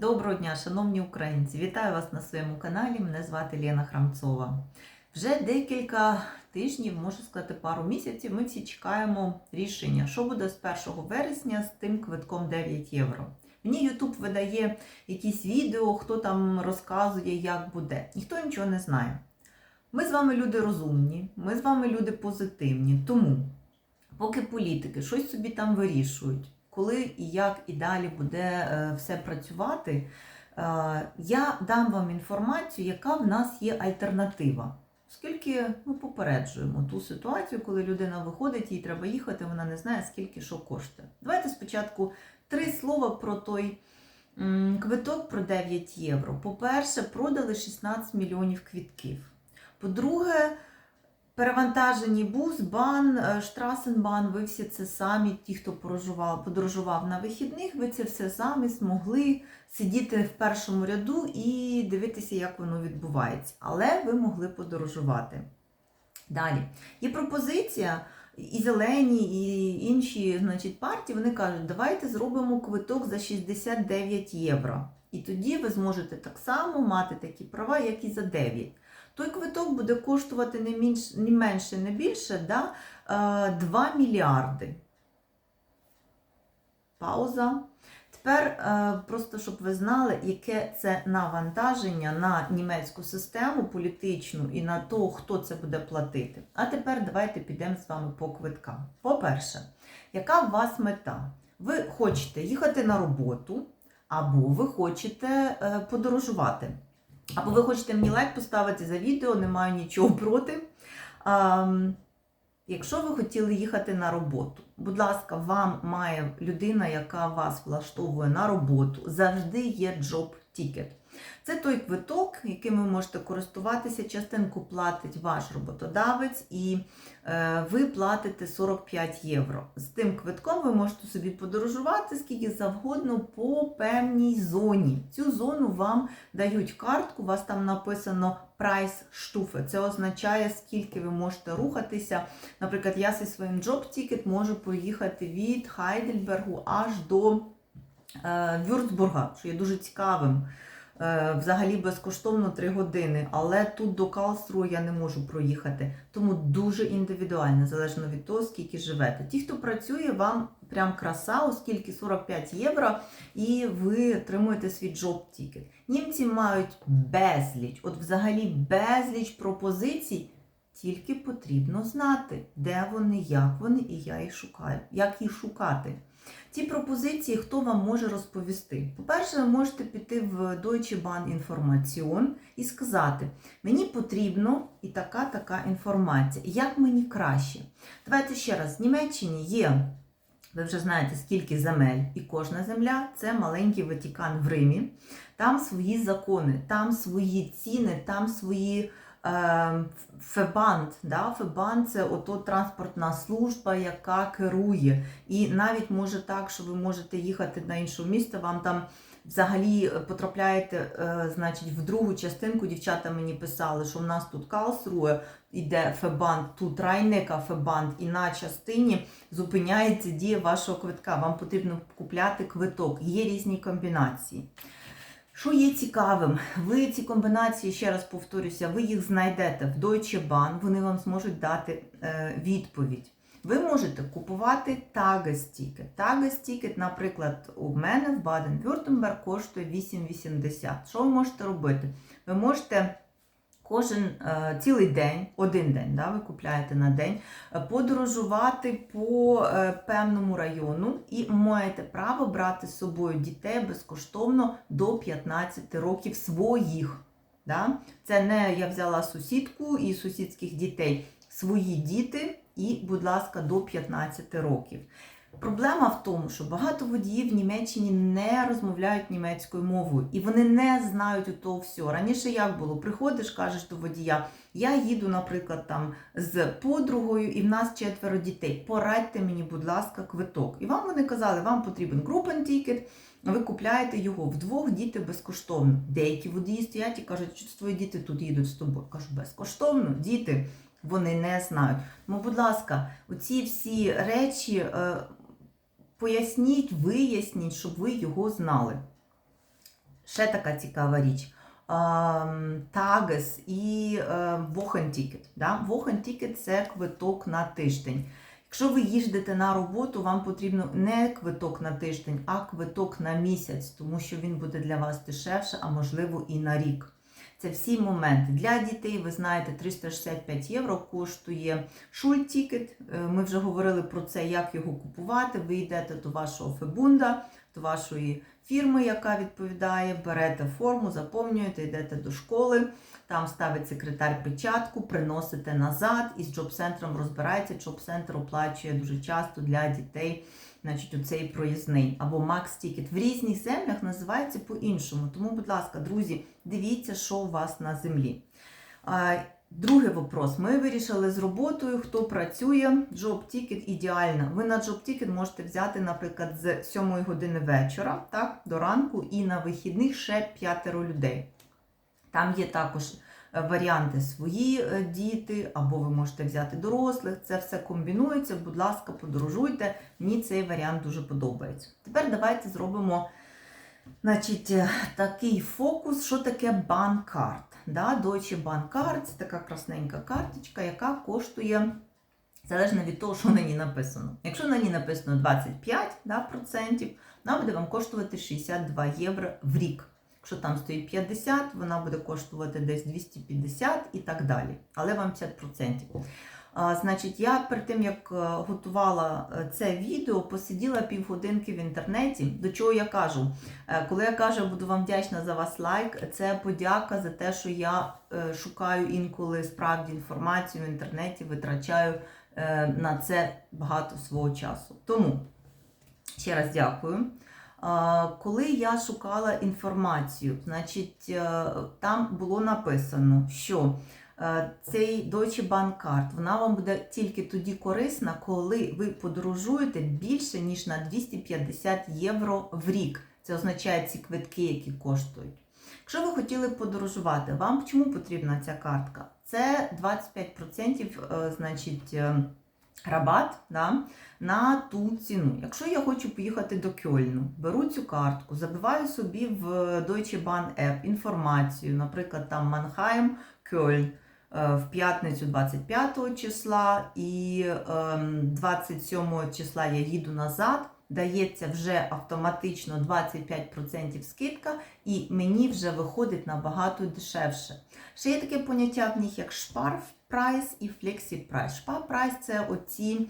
Доброго дня, шановні українці! Вітаю вас на своєму каналі. Мене звати Лена Храмцова. Вже декілька тижнів, можу сказати, пару місяців. Ми всі чекаємо рішення, що буде з 1 вересня з тим квитком 9 євро. Мені YouTube видає якісь відео, хто там розказує, як буде. Ніхто нічого не знає. Ми з вами люди розумні, ми з вами люди позитивні. Тому, поки політики щось собі там вирішують, коли і як і далі буде е, все працювати, е, я дам вам інформацію, яка в нас є альтернатива. Оскільки ми попереджуємо ту ситуацію, коли людина виходить, їй треба їхати, вона не знає, скільки що коштує. Давайте спочатку три слова про той квиток про 9 євро. По-перше, продали 16 мільйонів квітків. По-друге, перевантажені бус, бан, е, штрасенбан, ви всі це самі, ті, хто подорожував, подорожував на вихідних, ви це все самі змогли сидіти в першому ряду і дивитися, як воно відбувається. Але ви могли подорожувати. Далі. Є пропозиція, і зелені, і інші значить, партії, вони кажуть, давайте зробимо квиток за 69 євро. І тоді ви зможете так само мати такі права, як і за 9. Той квиток буде коштувати не, менш, не менше, не більше да, е, 2 мільярди. Пауза. Тепер е, просто щоб ви знали, яке це навантаження на німецьку систему політичну і на того, хто це буде платити. А тепер давайте підемо з вами по квиткам. По-перше, яка у вас мета? Ви хочете їхати на роботу, або ви хочете е, подорожувати. Або ви хочете мені лайк поставити за відео, не маю нічого проти. А, якщо ви хотіли їхати на роботу, будь ласка, вам має людина, яка вас влаштовує на роботу, завжди є джоб тікет. Це той квиток, яким ви можете користуватися. Частинку платить ваш роботодавець, і е, ви платите 45 євро. З тим квитком ви можете собі подорожувати скільки завгодно по певній зоні. Цю зону вам дають картку, у вас там написано прайс штуфи. Це означає, скільки ви можете рухатися. Наприклад, я зі своїм джоб тікет можу поїхати від Хайдельбергу аж до е, Вюрцбурга, що є дуже цікавим. Е, Взагалі безкоштовно 3 години, але тут до Калсру я не можу проїхати. Тому дуже індивідуально, залежно від того, скільки живете. Ті, хто працює, вам прям краса, оскільки 45 євро, і ви отримуєте свій джоб тікет. Німці мають безліч, от взагалі безліч пропозицій. Тільки потрібно знати, де вони, як вони, і я їх шукаю, як їх шукати. Ці пропозиції хто вам може розповісти? По-перше, ви можете піти в Deutsche Bahn Information і сказати, мені потрібно і така така інформація. Як мені краще? Давайте ще раз, в Німеччині є, ви вже знаєте, скільки земель, і кожна земля це маленький Ватикан в Римі. Там свої закони, там свої ціни, там свої. Е, Фебанд, да? Фебанд це ото транспортна служба, яка керує. І навіть може так, що ви можете їхати на інше місто, вам там взагалі потрапляєте е, значить, в другу частинку. Дівчата мені писали, що в нас тут Калсрує, іде Фебанд, тут Райнека Фебанд, і на частині зупиняється дія вашого квитка. Вам потрібно купляти квиток. Є різні комбінації. Що є цікавим, ви ці комбінації, ще раз повторюся, ви їх знайдете в Deutsche Bahn, вони вам зможуть дати е, відповідь. Ви можете купувати Tagesticket. Tagesticket, наприклад, у мене в Баден-Вюртемберг коштує 8,80. Що ви можете робити? Ви можете кожен е, цілий день, один день, да, ви купляєте на день, е, подорожувати по е, певному району і маєте право брати з собою дітей безкоштовно до 15 років своїх. Да? Це не я взяла сусідку і сусідських дітей, свої діти і, будь ласка, до 15 років. Проблема в тому, що багато водіїв в Німеччині не розмовляють німецькою мовою, і вони не знають у того всього. Раніше як було? Приходиш, кажеш до водія, я їду, наприклад, там з подругою, і в нас четверо дітей. Порадьте мені, будь ласка, квиток. І вам вони казали, вам потрібен групентікет, ви купляєте його вдвох, діти безкоштовно. Деякі водії стоять і кажуть, що твої діти тут їдуть з тобою. Кажу, безкоштовно, діти. Вони не знають. Ну, будь ласка, оці всі речі е, поясніть, виясніть, щоб ви його знали. ще така цікава річ. Тагес і Вохентікет. Вохентікет це квиток на тиждень. Якщо ви їздите на роботу, вам потрібно не квиток на тиждень, а квиток на місяць, тому що він буде для вас дешевше, а можливо і на рік. Це всі моменти. Для дітей, ви знаєте, 365 євро коштує шультікет. Ми вже говорили про це, як його купувати. Ви йдете до вашого фебунда, до вашої фірми, яка відповідає, берете форму, заповнюєте, йдете до школи, там ставить секретар печатку, приносите назад і з джоб-центром розбирається. Джоб-центр оплачує дуже часто для дітей значить, оцей проїзний або Макс-тікет. В різних землях називається по-іншому. Тому, будь ласка, друзі, дивіться, що у вас на землі. Другий вопрос. Ми вирішили з роботою, хто працює. Ticket ідеально. Ви на Ticket можете взяти, наприклад, з 7 години вечора так, до ранку, і на вихідних ще п'ятеро людей. Там є також е, варіанти свої е, діти, або ви можете взяти дорослих. Це все комбінується. Будь ласка, подорожуйте. Мені цей варіант дуже подобається. Тепер давайте зробимо значить, е, такий фокус, що таке банкарт. Да? Deutsche Bahncard – це така красненька карточка, яка коштує. Залежно від того, що на ній написано. Якщо на ній написано 25 да, процентів, вона буде вам коштувати 62 євро в рік. Якщо там стоїть 50, вона буде коштувати десь 250 і так далі. Але вам 50%. А, значить, я перед тим, як е, готувала е, це відео, посиділа півгодинки в інтернеті. До чого я кажу? Е, Коли я кажу, буду вам вдячна за вас лайк, це подяка за те, що я шукаю інколи справді інформацію в інтернеті, витрачаю на це багато свого часу. Тому ще раз дякую. Коли я шукала інформацію, значить там було написано, що цей Deutsche Bank Card, вона вам буде тільки тоді корисна, коли ви подорожуєте більше, ніж на 250 євро в рік. Це означає ці квитки, які коштують. Якщо ви хотіли подорожувати, вам чому потрібна ця картка? Це 25% значить, рабат да, на ту ціну. Якщо я хочу поїхати до Кьольну, беру цю картку, забиваю собі в Deutsche Bahn App інформацію, наприклад, там Манхайм, Кьольн. В п'ятницю 25 числа і 27 ем, числа я їду назад, дається вже автоматично 25% скидка, і мені вже виходить набагато дешевше. Ще є таке поняття в них, як шпарф прайс і флексі прайс. Шпар прайс це оці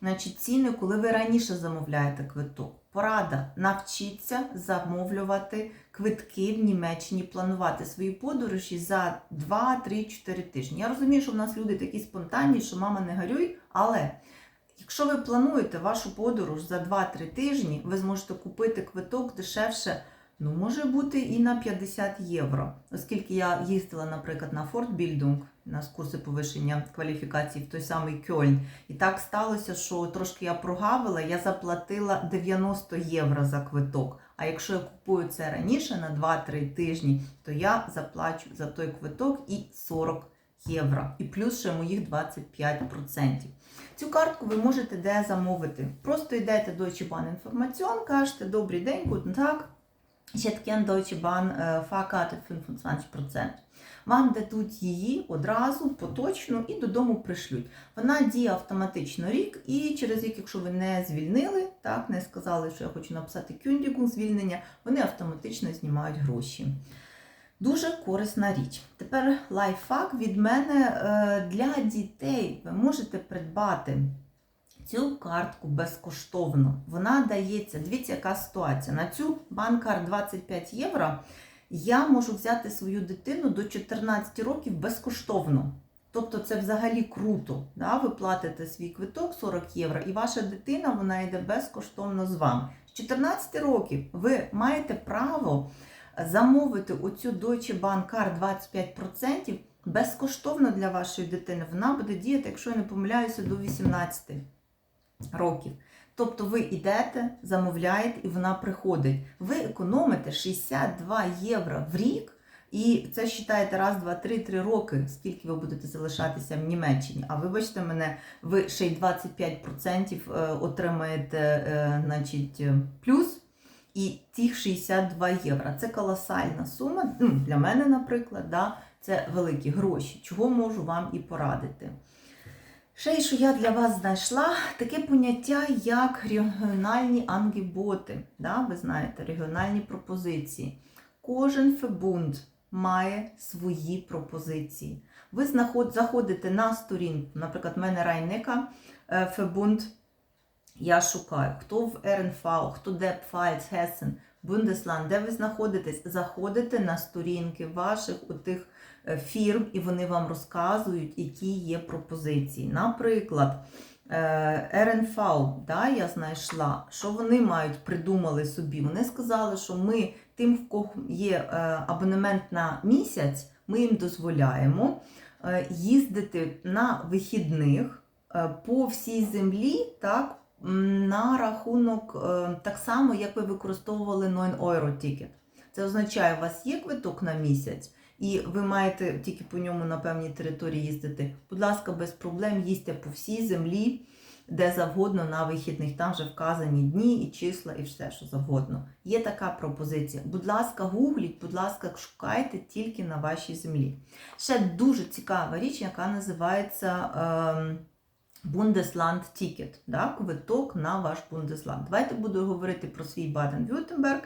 значить, ціни, коли ви раніше замовляєте квиток. Порада навчіться замовлювати квитки в Німеччині, планувати свої подорожі за 2, 3, 4 тижні. Я розумію, що в нас люди такі спонтанні, що мама не горюй, але якщо ви плануєте вашу подорож за 2-3 тижні, ви зможете купити квиток дешевше. Ну, може бути і на 50 євро. Оскільки я їздила, наприклад, на Фортбільдунг, на курси повищення кваліфікації в той самий Кьольн. І так сталося, що трошки я прогавила, я заплатила 90 євро за квиток. А якщо я купую це раніше на 2-3 тижні, то я заплачу за той квиток і 40 євро. І плюс ще моїх 25%. Цю картку ви можете де замовити. Просто йдете до Deutsche інформаціон, кажете, добрий день, guten Tag. Hätte gern Deutsche Bahn Fahrkarte 25%. Вам дадуть її одразу, поточну і додому пришлють. Вона діє автоматично рік, і через рік, якщо ви не звільнили, так, не сказали, що я хочу написати кюндігу звільнення, вони автоматично знімають гроші. Дуже корисна річ. Тепер лайфхак від мене е, для дітей ви можете придбати. Цю картку безкоштовно. Вона дається, дивіться, яка ситуація. На цю банкар 25 євро я можу взяти свою дитину до 14 років безкоштовно. Тобто це взагалі круто. Да? Ви платите свій квиток 40 євро, і ваша дитина вона йде безкоштовно з вами. З 14 років ви маєте право замовити оцю Deutsche Bank Card 25% безкоштовно для вашої дитини. Вона буде діяти, якщо я не помиляюся, до 18 років. Тобто ви йдете, замовляєте, і вона приходить. Ви економите 62 євро в рік, і це вважаєте раз, два, три, три роки, скільки ви будете залишатися в Німеччині. А вибачте мене, ви ще й 25% е, отримаєте е, значить, плюс. І тих 62 євро. Це колосальна сума. Ну, для мене, наприклад, да, це великі гроші, чого можу вам і порадити. Ще що я для вас знайшла таке поняття, як регіональні ангіботи. Да? Ви знаєте, регіональні пропозиції. Кожен фебунд має свої пропозиції. Ви заходите на сторінку, наприклад, в мене Райнека е, Фебунд. Я шукаю, хто в РНФ, хто де Пфальц, Гесен, Бундесланд, де ви знаходитесь, заходите на сторінки ваших отих е, фірм, і вони вам розказують, які є пропозиції. Наприклад, е, РНФ, да, я знайшла, що вони мають, придумали собі. Вони сказали, що ми тим, в кого є е, абонемент на місяць, ми їм дозволяємо їздити на вихідних по всій землі, так, на рахунок е, так само, як ви використовували 9 Euro тікет. Це означає, у вас є квиток на місяць, і ви маєте тільки по ньому на певній території їздити. Будь ласка, без проблем їздьте по всій землі, де завгодно на вихідних. Там вже вказані дні і числа, і все, що завгодно. Є така пропозиція. Будь ласка, гугліть, будь ласка, шукайте тільки на вашій землі. Ще дуже цікава річ, яка називається. ем, Бундесланд Тікет, да, квиток на ваш Бундесланд. Давайте буду говорити про свій Баден-Вюртемберг.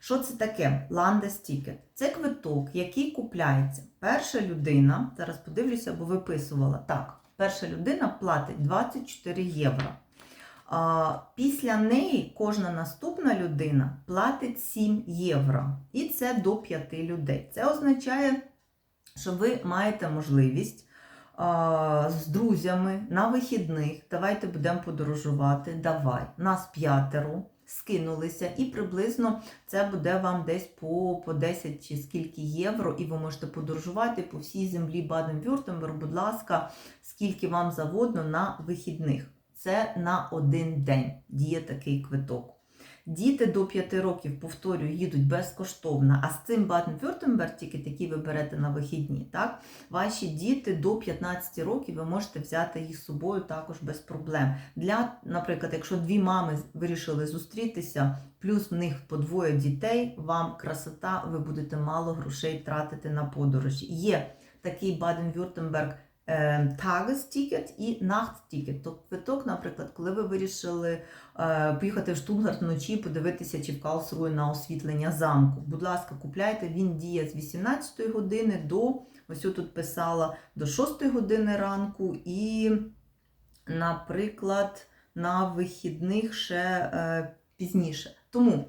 Що це таке? Ландес Тікет. Це квиток, який купляється. Перша людина, зараз подивлюся, бо виписувала. Так, перша людина платить 24 євро. А, після неї кожна наступна людина платить 7 євро. І це до 5 людей. Це означає, що ви маєте можливість з друзями на вихідних. Давайте будемо подорожувати. Давай. Нас п'ятеро скинулися, і приблизно це буде вам десь по, по 10 чи скільки євро, і ви можете подорожувати по всій землі Баден-Вюртемберг, будь ласка, скільки вам завгодно на вихідних. Це на один день діє такий квиток. Діти до 5 років, повторюю, їдуть безкоштовно, а з цим Баден-Вюртемберг, тільки який ви берете на вихідні, так, ваші діти до 15 років ви можете взяти їх з собою також без проблем. Для, наприклад, якщо дві мами вирішили зустрітися, плюс в них по двоє дітей, вам красота, ви будете мало грошей тратити на подорожі. Є такий Баден-Вюртемберг Тагес-тікет і Нахт-тікет. Тобто квиток, наприклад, коли ви вирішили е, поїхати в Штутгарт вночі, подивитися, чи в Калсрує на освітлення замку. Будь ласка, купляйте, він діє з 18 години до, ось тут писала, до 6 години ранку і, наприклад, на вихідних ще е, пізніше. Тому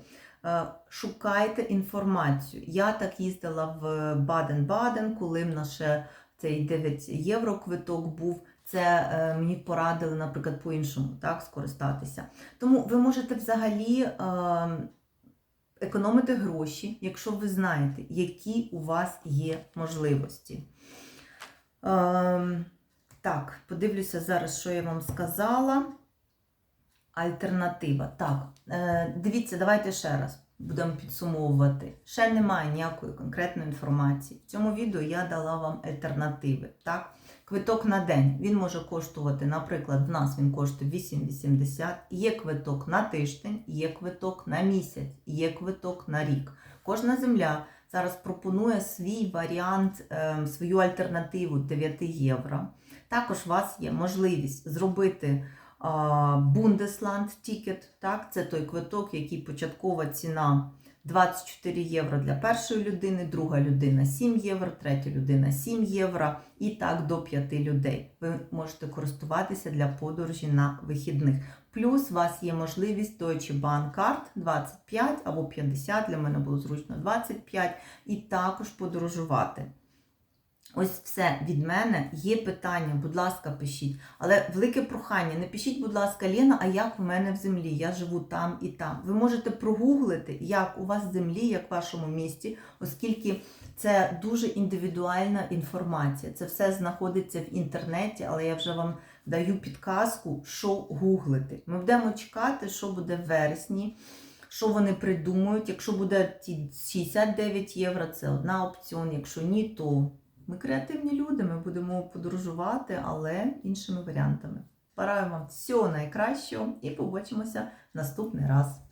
е, шукайте інформацію. Я так їздила в Баден-Баден, коли в нас ще цей 9 євро квиток був. Це е, мені порадили, наприклад, по-іншому так, скористатися. Тому ви можете взагалі е, економити гроші, якщо ви знаєте, які у вас є можливості. Е, так, подивлюся зараз, що я вам сказала. Альтернатива. Так, е, дивіться, давайте ще раз будемо підсумовувати. Ще немає ніякої конкретної інформації. В цьому відео я дала вам альтернативи. Так? Квиток на день він може коштувати, наприклад, в нас він коштує 8,80. Є квиток на тиждень, є квиток на місяць, є квиток на рік. Кожна земля зараз пропонує свій варіант, е, свою альтернативу 9 євро. Також у вас є можливість зробити Бундесланд Тікет. Так, це той квиток, який початкова ціна 24 євро для першої людини, друга людина 7 євро, третя людина 7 євро і так до 5 людей. Ви можете користуватися для подорожі на вихідних. Плюс у вас є можливість Deutsche Bahn Card 25 або 50, для мене було зручно 25, і також подорожувати. Ось все від мене. Є питання, будь ласка, пишіть. Але велике прохання, не пишіть, будь ласка, Лена, а як в мене в землі? Я живу там і там. Ви можете прогуглити, як у вас в землі, як в вашому місті, оскільки це дуже індивідуальна інформація. Це все знаходиться в інтернеті, але я вже вам даю підказку, що гуглити. Ми будемо чекати, що буде в вересні. Що вони придумають? Якщо буде ті 69 євро, це одна опціон. Якщо ні, то ми креативні люди, ми будемо подорожувати, але іншими варіантами. Бажаю вам всього найкращого і побачимося наступний раз.